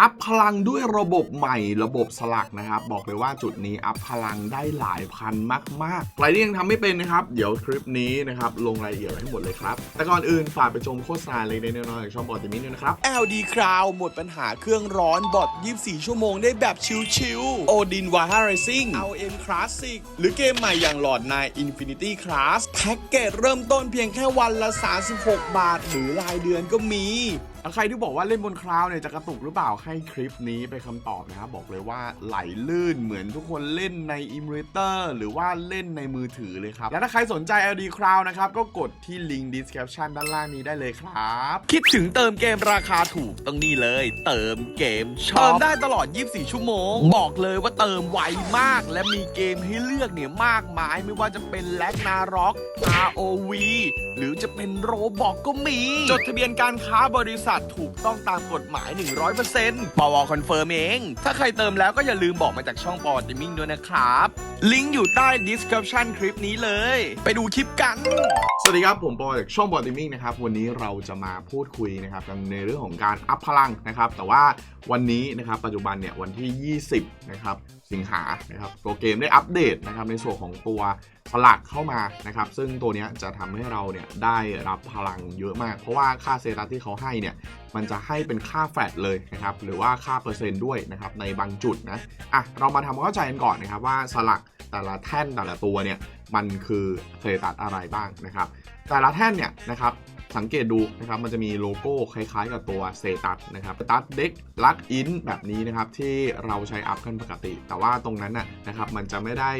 อัพพลังด้วยระบบใหม่ระบบสลักนะครับ บอกเลยว่าจุดนี้อัพพลังได้หลายพันมากๆใครที่ยังทำไม่เป็นนะครับ เดี๋ยวคลิปนี้นะครับลงรายละเอียดไว้ให้หมดเลยครับ แต่ก่อนอื่นฝากไปชมโฆษณาเล็กๆน้อยๆของช่องบอดติมินด้วยนะครับ LD Cloud หมดปัญหาเครื่องร้อนบอด24 ชั่วโมงได้แบบชิลๆ Odin w a h a Racing LM Classic หรือเกมใหม่อย่างหลอดนาย Infinity Class แพ็กเกจเริ่มต้นเพียงแค่วันละ 36 บาท หรือรายเดือนก็มี ใครที่บอกว่าเล่นบนคลาวด์เนี่ยจะกระตุกหรือเปล่าให้คลิปนี้ไปนคำตอบนะครับบอกเลยว่าไหลลื่นเหมือนทุกคนเล่นในอิม u เตอร์หรือว่าเล่นในมือถือเลยครับ และถ้าใครสนใจ LD Cloud นะครับ ก็กดที่ลิงก์ description ด้านล่างนี้ได้เลยครับ คิดถึงเติมเกมราคาถูกต้องนี่เลย เติมเกมช็อปเติมได้ตลอด 24 ชั่วโมง บอกเลยว่าเติมไวมาก และมีเกมให้เลือกเนี่ยมากมาย ไม่ว่าจะเป็นแลกนาร็อก ROV หรือจะเป็นโรบอกก็มี จดทะเบียนการค้าบริษัทถูกต้องตามกฎหมาย 100%ปวคอนเฟิร์มเอง ถ้าใครเติมแล้วก็อย่าลืมบอกมาจากช่องปอติมิ่งด้วยนะครับ ลิงก์อยู่ใต้ description คลิปนี้เลย ไปดูคลิปกัน สวัสดีครับ ผมปอจากช่องบอดิมิ่งนะครับ วันนี้เราจะมาพูดคุยนะครับกันในเรื่องของการอัพพลังนะครับ แต่ว่าวันนี้นะครับปัจจุบันเนี่ยวันที่ 20 นะครับสิงหานะครับตัวเกมได้อัปเดตนะครับในส่วนของตัวสลักเข้ามานะครับ ซึ่งตัวนี้จะทำให้เราเนี่ยได้รับพลังเยอะมาก เพราะว่าค่าเซตัสที่เขาให้เนี่ยมันจะให้เป็นค่าแฟลตเลยนะครับ หรือว่าค่าเปอร์เซ็นต์ด้วยนะครับในบางจุดนะอะเรามาทำความเข้าใจกันก่อนนะครับว่าสลักแต่ละแท่นแต่ละตัวเนี่ยมันคือเซตัดอะไรบ้างนะครับ แต่ละแท่นเนี่ยนะครับสังเกตดูนะครับมันจะมีโลโก้คล้ายๆ กับตัวเซตัสนะครับตัดเด็กลักอินแบบนี้นะครับที่เราใช้อัพกันปกติ แต่ว่าตรงนั้นน่ะนะครับมันจะไม่ได้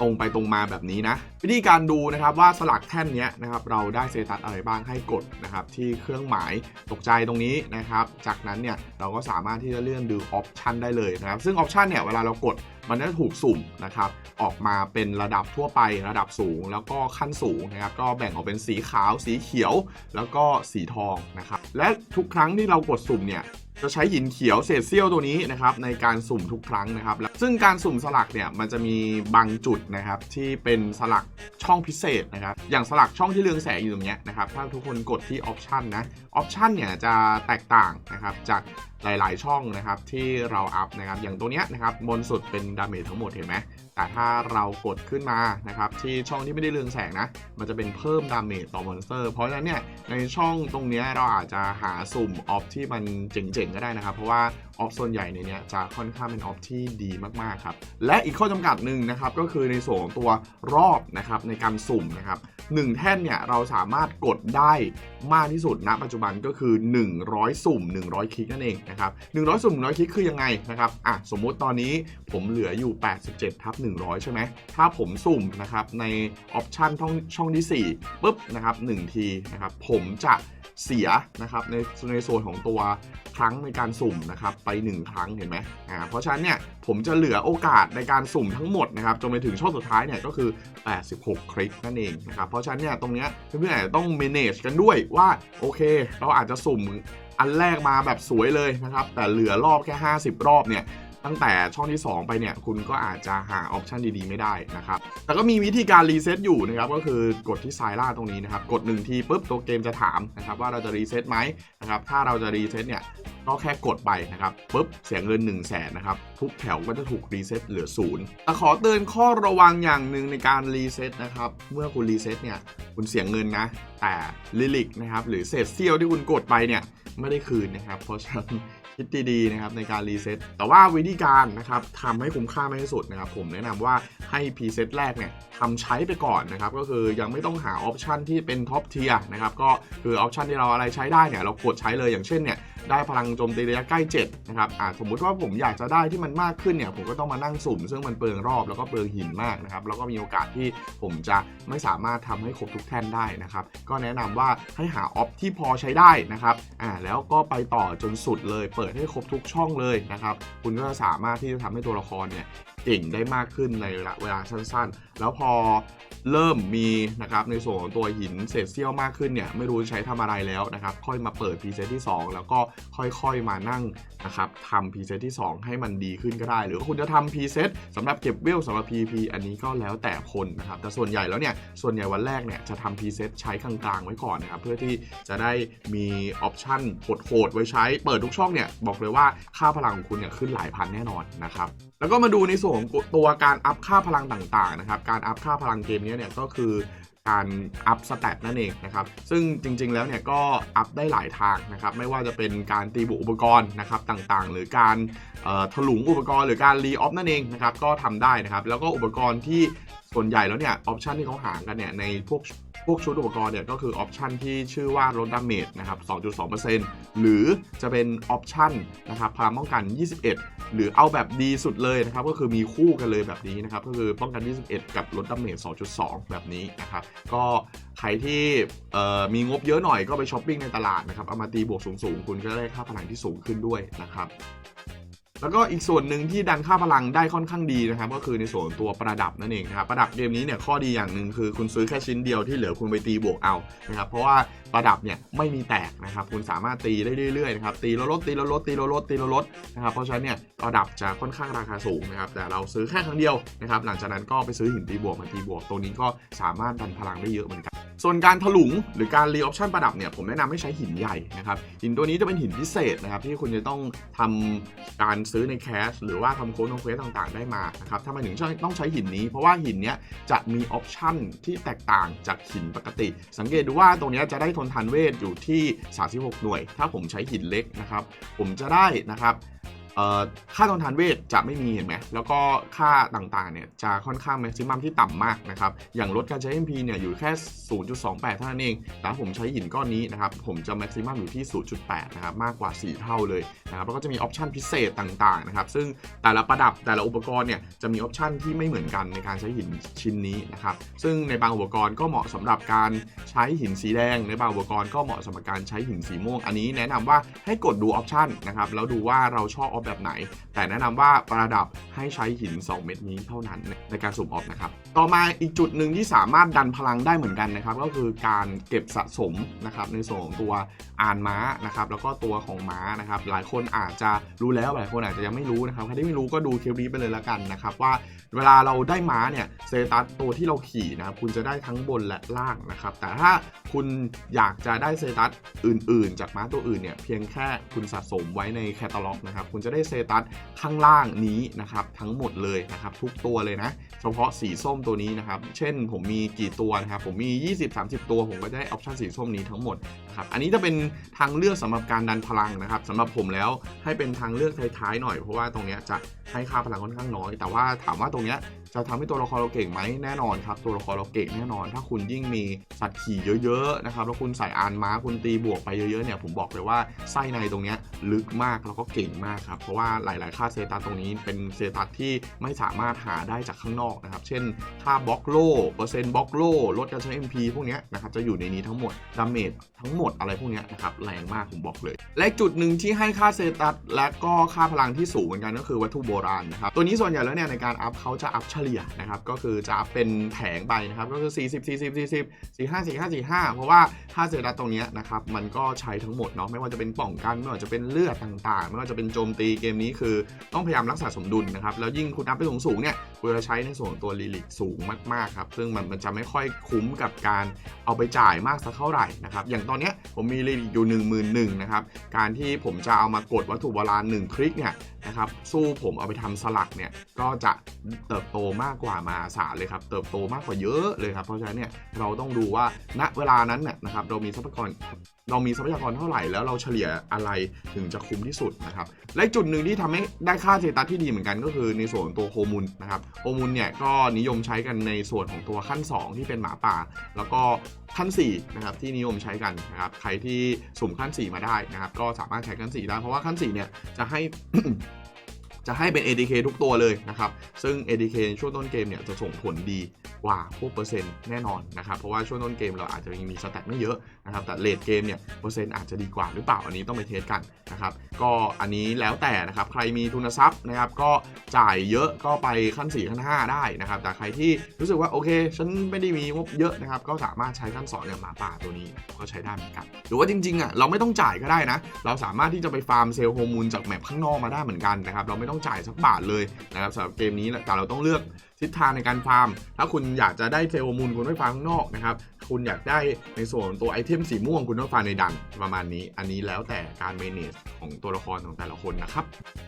ตรงไปตรงมาแบบนี้นะ วิธีการดูนะครับว่าสลักแท่นนี้นะครับเราได้เซตัสอะไรบ้างให้กดนะครับที่เครื่องหมายตกใจตรงนี้นะครับ จากนั้นเนี่ยเราก็สามารถที่จะเลื่อนดูออปชันได้เลยนะครับ ซึ่งออปชันเนี่ยเวลาเรากดมันจะถูกสุ่มนะครับออกมาเป็นระดับทั่วไประดับสูง แล้วก็ขั้นสูงนะครับก็แบ่งออกเป็นสีขาว สีเขียว แล้วก็สีทองนะครับและทุกครั้งที่เรากดสุ่มเนี่ย จะใช้หินเขียวเศษเสี้ยวตัวนี้นะครับในการสุ่มทุกครั้งนะครับแล้วซึ่งการสุ่มสลักเนี่ยมันจะมีบางจุดนะครับที่เป็นสลักช่องพิเศษนะครับ อย่างสลักช่องที่เรืองแสงอยู่ตรงเนี้ยนะครับ ถ้าทุกคนกดที่ออปชันนะ ออปชันเนี่ยจะแตกต่างนะครับจาก หลาย ๆ ช่องนะครับที่เราอัพนะครับอย่างตัวเนี้ยนะครับบนสุดเป็นดาเมจทั้งหมดเห็นไหมแต่ถ้าเรากดขึ้นมานะครับที่ช่องที่ไม่ได้เรืองแสงนะ มันจะเป็นเพิ่มดาเมจต่อมอนสเตอร์ เพราะฉะนั้นเนี่ยในช่องตรงเนี้ยเราอาจจะหาสุ่มออฟที่มันเจ๋งๆก็ได้นะครับ เพราะว่า ออฟส่วนใหญ่ในนี้จะค่อนข้างเป็นออฟที่ดีมากๆครับ และอีกข้อจำกัดหนึ่งนะครับก็คือในส่วนของตัวรอบนะครับในการสุ่มนะครับหนึ่งแท่นเนี่ยเราสามารถกดได้มากที่สุดณปัจจุบันก็คือ 100 สุ่ม 100 คลิกนั่นเองนะครับ100 สุ่ม 100 คลิกคือยังไงนะครับอะสมมุติตอนนี้ผมเหลืออยู่ 87ทับ100 ใช่ไหมถ้าผมสุ่มนะครับในออปชันช่องช่องที่4ปุ๊บนะครับ1ทีนะครับผมจะเสียนะครับในในส่วนของตัวครั้งในการสุ่มนะครับไป1ครั้งเห็นไหมอ่าเพราะฉะนั้นเนี่ยผมจะเหลือโอกาสในการสุ่มทั้งหมดนะครับจนไปถึงช่องสุดท้ายเนี่ยก็คือ 86 คลิกนั่นเองนะครับเพราะฉะนั้นเนี่ยตรงเนี้ยเพื่อนๆอาจจะต้อง manage กันด้วยว่าโอเค เราอาจจะสุ่มอันแรกมาแบบสวยเลยนะครับแต่เหลือรอบแค่ 50 รอบเนี่ย ตั้งแต่ช่องที่ 2 ไปเนี่ยคุณก็อาจจะหาออปชันดีๆ ไม่ได้นะครับ แต่ก็มีวิธีการรีเซ็ตอยู่นะครับ ก็คือกดที่ไซล่าตรงนี้นะครับ กด 1 ทีปุ๊บตัวเกมจะถามนะครับว่าเราจะรีเซ็ตไหมนะครับ ถ้าเราจะรีเซ็ตเนี่ยก็แค่กดไปนะครับปุ๊บเสียเงิน1 0 0 0 0แสนนะครับ ทุกแถวก็จะถูกรีเซ็ตเหลือศูนย์แต่ขอเตือนข้อระวังอย่างหนึ่งในการรีเซ็ตนะครับ เมื่อคุณรีเซ็ตเนี่ยคุณเสียเงินนะ แต่ลิลิกนะครับหรือเศษเสี้ยวที่คุณกดไปเนี่ยไม่ได้คืนนะครับ เพราะฉะนั้น คิดดีๆนะครับในการรีเซ็ตแต่ว่าวิธีการนะครับทำให้คุ้มค่ามากที่สุดนะครับผมแนะนำว่าให้พรีเซ็ตแรกเนี่ยทำใช้ไปก่อนนะครับก็คือยังไม่ต้องหาออปชันที่เป็นท็อปเทียร์นะครับก็คือออปชันที่เราอะไรใช้ได้เนี่ยเรากดใช้เลยอย่างเช่นเนี่ยได้พลังโจมตีระยะใกล้7นะครับอ่าสมมุติว่าผมอยากจะได้ที่มันมากขึ้นเนี่ยผมก็ต้องมานั่งสุ่ม ซึ่งมันเปลืองรอบแล้วก็เปลืองหินมากนะครับแล้วก็มีโอกาสที่ผมจะไม่สามารถทำให้ครบทุกแท่นได้นะครับก็แนะนำว่าให้หาออปที่พอใช้ได้นะครับอ่าแล้วก็ไปต่อจนสุดเลย เปิดให้ครบทุกช่องเลยนะครับคุณก็จะสามารถที่จะทำให้ตัวละครเนี่ยเก่งได้มากขึ้นในระยะเวลาสั้นๆ แล้วพอเริ่มมีนะครับในส่วนของตัวหินเศษเสี้ยวมากขึ้นเนี่ยไม่รู้จะใช้ทำอะไรแล้วนะครับ ค่อยมาเปิดพรีเซตที่ 2 แล้วก็ค่อยๆมานั่งนะครับทำพรีเซตที่ 2 ให้มันดีขึ้นก็ได้ หรือว่าคุณจะทำพรีเซตสำหรับเก็บเวลสำหรับ PVP อันนี้ก็แล้วแต่คนนะครับ แต่ส่วนใหญ่แล้วเนี่ย ส่วนใหญ่วันแรกเนี่ยจะทำพรีเซตใช้กลางๆไว้ก่อนนะครับ เพื่อที่จะได้มีออปชั่นโหดๆไว้ใช้ เปิดทุกช่องเนี่ยบอกเลยว่าค่าพลังของคุณเนี่ยขึ้นหลายพันแน่นอนนะครับแล้วก็มาดูในส่วนของตัวการอัพค่าพลังต่างๆนะครับ การอัพค่าพลังเกมนี้เนี่ยก็คือ การอัพสแตทนั่นเองนะครับ ซึ่งจริงๆแล้วเนี่ยก็อัพได้หลายทางนะครับ ไม่ว่าจะเป็นการตีบุอุปกรณ์นะครับต่างๆ หรือการถลุงอุปกรณ์หรือการรีออฟนั่นเองนะครับ ก็ทำได้นะครับ แล้วก็อุปกรณ์ที่ส่วนใหญ่แล้วเนี่ยออปชันที่เขาหากันเนี่ยในพวก พวกชุดอุปกรณ์เนี่ยก็คือออปชันที่ชื่อว่าลดดาเมจนะครับ 2.2%หรือจะเป็นออปชันนะครับพลังป้องกัน 21 หรือเอาแบบดีสุดเลยนะครับ ก็คือมีคู่กันเลยแบบนี้นะครับ ก็คือป้องกัน 21 กับลดดาเมจ 2.2 แบบนี้นะครับ ก็ใครที่มีงบเยอะหน่อยก็ไปช้อปปิ้งในตลาดนะครับ เอามาตีบวกสูงๆ คุณก็ได้ค่าพลังที่สูงขึ้นด้วยนะครับ แล้วก็อีกส่วนหนึ่งที่ดันค่าพลังได้ค่อนข้างดีนะครับ ก็คือในส่วนตัวประดับนั่นเองนะครับประดับเกมนี้เนี่ยข้อดีอย่างหนึ่งคือคุณซื้อแค่ชิ้นเดียวที่เหลือคุณไปตีบวกเอานะครับเพราะว่าประดับเนี่ยไม่มีแตกนะครับคุณสามารถตีได้เรื่อยๆนะครับตีแล้วลดตีแล้วลดตีแล้วลดตีแล้วลดนะครับเพราะฉะนั้นเนี่ยประดับจะค่อนข้างราคาสูงนะครับแต่เราซื้อแค่ครั้งเดียวนะครับหลังจากนั้นก็ไปซื้อหินตีบวกมาตีบวกตรงนี้ก็สามารถดันพลังได้เยอะเหมือนกัน ส่วนการถลุงหรือการรีออปชันประดับเนี่ยผมแนะนำให้ใช้หินใหญ่นะครับหินตัวนี้จะเป็นหินพิเศษนะครับที่คุณจะต้องทำการซื้อในแคชหรือว่าทำโค้ดโค้ดต่างๆ ได้มานะครับถ้ามาถึงต้องใช้หินนี้ เพราะว่าหินเนี้ยจะมีออปชันที่แตกต่างจากหินปกติ สังเกตดูว่าตรงนี้จะได้ทนทานเวทอยู่ที่ 36 หน่วย ถ้าผมใช้หินเล็กนะครับผมจะได้นะครับ ค่าทนทานเวทจะไม่มีเห็นไหมแล้วก็ค่าต่างๆเนี่ยจะค่อนข้างแม็กซิมัมที่ต่ำมากนะครับอย่างลดการใช้ MP เนี่ยอยู่แค่ 0.28 เท่านั้นเอง แต่ถ้าผมใช้หินก้อนนี้นะครับผมจะแม็กซิมัมอยู่ที่ 0.8 นะครับมากกว่า 4 เท่าเลยนะครับแล้วก็จะมีออปชันพิเศษต่างๆนะครับซึ่งแต่ละประดับแต่ละอุปกรณ์เนี่ยจะมีออปชันที่ไม่เหมือนกันในการใช้หินชิ้นนี้นะครับซึ่งในบางอุปกรณ์ก็เหมาะสำหรับการใช้หินสีแดง ในบางอุปกรณ์ก็เหมาะสำหรับการใช้หินสีม่วง อันนี้แนะนำว่าให้กดดูออปชันนะครับแล้วดูว่าเราชอบอฟแบบไหน แต่แนะนำว่าประดับให้ใช้หิน 2 เม็ดนี้เท่านั้นในการสุ่มออฟนะครับ ต่อมาอีกจุดหนึ่งที่สามารถดันพลังได้เหมือนกันนะครับ ก็คือการเก็บสะสมนะครับในส่วนของตัวอ่านม้านะครับ แล้วก็ตัวของม้านะครับ หลายคนอาจจะรู้แล้วหลายคนอาจจะยังไม่รู้นะครับใครที่ไม่รู้ก็ดูคลิปนี้ไปเลยละกันนะครับ ว่าเวลาเราได้ม้าเนี่ยเซตัสตัวที่เราขี่นะครับคุณจะได้ทั้งบนและล่างนะครับ แต่ถ้าคุณอยากจะได้เซตัสอื่น ๆ จากม้าตัวอื่นเนี่ยเพียงแค่คุณสะสมไว้ในแคตตาล็อกนะครับคุณจะได้เซตัสข้างล่างนี้นะครับทั้งหมดเลยนะครับทุกตัวเลยนะ เฉพาะสีส้มตัวนี้นะครับ เช่นผมมีกี่ตัวนะครับผมมี 20-30 ตัวผมก็จะได้ออปชันสีส้มนี้ทั้งหมดนะครับอันนี้จะเป็นทางเลือกสำหรับการดันพลังนะครับสำหรับผมแล้วให้เป็นทางเลือกท้ายๆหน่อยเพราะว่าตรงนี้จะให้ค่าพลังค่อนข้างน้อย แต่ว่าถามว่าตรงนี้ จะทำให้ตัวละครเราเก่งไหมแน่นอนครับ ตัวละครเราเก่งแน่นอน ถ้าคุณยิ่งมีสัตว์ขี่เยอะๆนะครับแล้วคุณใส่อานม้าคุณตีบวกไปเยอะๆเนี่ยผมบอกเลยว่าไส้ในตรงนี้ลึกมากแล้วก็เก่งมากครับเพราะว่าหลาย ๆ ค่าเซตัสตรงนี้เป็นเซตัสที่ไม่สามารถหาได้จากข้างนอกนะครับเช่นค่าบล็อกโลเปอร์เซ็นต์บล็อกโลลดการใช้ MP พวกเนี้ยนะครับจะอยู่ในนี้ทั้งหมดดาเมจทั้งหมดอะไรพวกเนี้ยนะครับแรงมากผมบอกเลย และจุดหนึ่งที่ให้ค่าเซตัสและก็ค่าพลังที่สูงเหมือนกันก็คือวัตถุโบราณนะครับตัวนี้ส่วนใหญ่แล้วเนี่ยในการอัพเขาจะอัพเฉลี่ยนะครับก็คือจะเป็นแผงไปนะครับก็คือ 40 40 40 45 45 45 เพราะว่าค่าเซตัสตรงนี้นะครับมันก็ใช้ทั้งหมดเนาะไม่ว่าจะเป็นป้องกันไม่ว่าจะเป็นเลือดต่างๆ ไม่ว่าจะเป็นโจมตีเกมนี้คือต้องพยายามรักษาสมดุลนะครับแล้วยิ่งคุณอัพไปสูงๆเนี่ยคุณจะใช้ในส่วนตัวลิลิตสูงมากๆครับซึ่งมันมันจะไม่ค่อยคุ้มกับการเอาไปจ่ายมากสักเท่าไหร่นะครับอย่างตอนเนี้ยผมมีลิลิตอยู่ 1 1 0 0 0นะครับการที่ผมจะเอามากดวัตถุโบราณ1คลิกเนี่ยนะครับสู้ผมเอาไปทำสลักเนี่ยก็จะเติบโตมากกว่ามหาศาลเลยครับ เติบโตมากกว่าเยอะเลยครับ เพราะฉะนั้นเนี่ยเราต้องดูว่าณเวลานั้นเนี่ยนะครับเรามีทรัพยากรเรามีทรัพยากรเท่าไหร่แล้วเราเฉลี่ยอะไรถึงจะคุ้มที่สุดนะครับ และจุดหนึ่งที่ทำให้ได้ค่าเซตัสที่ดีเหมือนกันก็คือในส่วนของตัวโฮมูลนะครับโฮมูลเนี่ยก็นิยมใช้กันในส่วนของตัวขั้น 2 ที่เป็นหมาป่า แล้วก็ขั้น4นะครับที่นิยมใช้กันนะครับใครที่สุ่มขั้น 4 มาได้นะครับก็สามารถใช้ขั้น 4 ได้เพราะว่าขั้น4เนี่ยจะให้ จะให้เป็น ADK ทุกตัวเลยนะครับ ซึ่ง ADK ช่วงต้นเกมเนี่ยจะส่งผลดีกว่าพวกเปอร์เซ็นต์แน่นอนนะครับ เพราะว่าช่วงต้นเกมเราอาจจะยังมีสแตทไม่เยอะนะครับ แต่เลดเกมเนี่ยเปอร์เซ็นต์อาจจะดีกว่าหรือเปล่า อันนี้ต้องไปเทสกันนะครับ ก็อันนี้แล้วแต่นะครับ ใครมีทุนทรัพย์นะครับก็จ่ายเยอะก็ไปขั้น 4 ขั้น 5 ได้นะครับ แต่ใครที่รู้สึกว่าโอเค ฉันไม่ได้มีงบเยอะนะครับ ก็สามารถใช้ขั้น2เนี่ยหมาป่าตัวนี้ก็ใช้ได้เหมือนกัน หรือว่าจริงๆอะเราไม่ต้องจ่ายก็ได้นะ เราสามารถที่จะไปฟาร์มเซลล์โฮมูลจากแมปข้างนอกมาได้เหมือนกันนะครับ เราไม่ต้องจ่ายสักบาทเลยนะครับสำหรับเกมนี้แต่เราต้องเลือก ทิศทางในการฟาร์ม ถ้าคุณอยากจะได้เซลล์มูลคุณไปฟาร์มข้างนอกนะครับ คุณอยากได้ในส่วนตัวไอเทมสีม่วงคุณต้องฟาร์มในดันประมาณนี้ อันนี้แล้วแต่การเมเนจของตัวละครของแต่ละคนนะครับ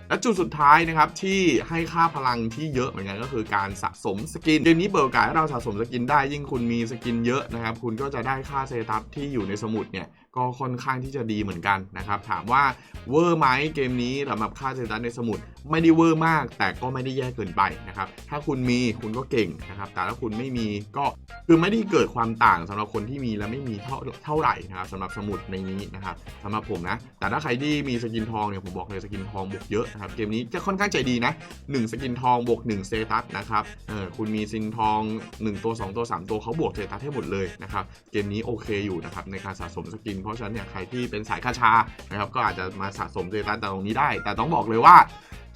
และจุดสุดท้ายนะครับที่ให้ค่าพลังที่เยอะเหมือนกันก็คือการสะสมสกินเกมนี้เปิดโอกาสให้เราสะสมสกินได้ยิ่งคุณมีสกินเยอะนะครับคุณก็จะได้ค่าเซตัสที่อยู่ในสมุดเนี่ยก็ค่อนข้างที่จะดีเหมือนกันนะครับ ถามว่าเวอร์ไหมเกมนี้สำหรับค่าเซตัสในสมุด ไม่ได้เวอร์มาก แต่ก็ไม่ได้แย่เกินไปนะครับถ้าคุณมีคุณก็เก่งนะครับ แต่ถ้าคุณไม่มีก็คือไม่ได้เกิดความต่างสำหรับคนที่มีและไม่มีเท่าเท่าไหร่นะครับสำหรับสมุดในนี้นะครับสำหรับผมนะ แต่ถ้าใครที่มีสกินทองเนี่ยผมบอกเลยสกินทองบวกเยอะนะครับ เกมนี้จะค่อนข้างใจดีนะ 1 สกินทองบวก1เซตัสนะครับเออคุณมีซินทอง 1 ตัว 2 ตัว 3 ตัวเขาบวกเซตัสให้หมดเลยนะครับ เกมนี้โอเคอยู่นะครับในการสะสมสกิน เพราะฉะนั้นเนี่ยใครที่เป็นสายคาชานะครับก็อาจจะมาสะสมเซตัสตรงนี้ได้ แต่ต้องบอกเลยว่า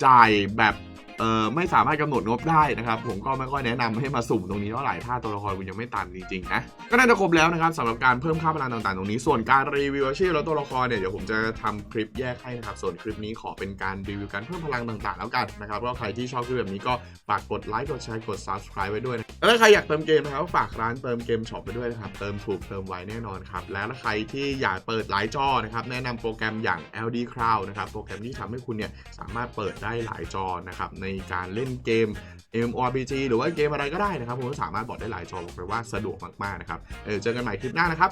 จ่ายแบบ ไม่สามารถกำหนดงบได้นะครับ ผมก็ไม่ค่อยแนะนำให้มาสุ่มตรงนี้เท่าไหร่ถ้าตัวละครคุณยังไม่ตันจริงๆนะก็น่าจะครบแล้วนะครับสำหรับการเพิ่มค่าพลังต่างๆ ตรงนี้ส่วนการรีวิวอาชีพแล้วตัวละครเนี่ยเดี๋ยวผมจะทำคลิปแยกให้นะครับส่วนคลิปนี้ขอเป็นการรีวิวการเพิ่มพลังต่างๆ แล้วกันนะครับก็ใครที่ชอบคลิปแบบนี้ก็ฝากกดไลค์กดแชร์กด subscribe ไว้ด้วยนะแล้วถ้าใครอยากเติมเกมนะครับฝากร้านเติมเกมช็อปไปด้วยนะครับเติมถูกเติมไวแน่นอนครับและถ้าใครที่อยากเปิดหลายจอนะครับแนะนำโปรแกรมอย่าง LD Cloud นะครับโปรแกรมที่ทำให้คุณเนี่ยสามารถเปิดได้หลายจอนะครับในการเล่นเกม MMORPG หรือว่าเกมอะไรก็ได้นะครับผมก็สามารถบอกได้หลายจอบอกเลยว่าสะดวกมากๆนะครับเออเจอกันใหม่คลิปหน้านะครับ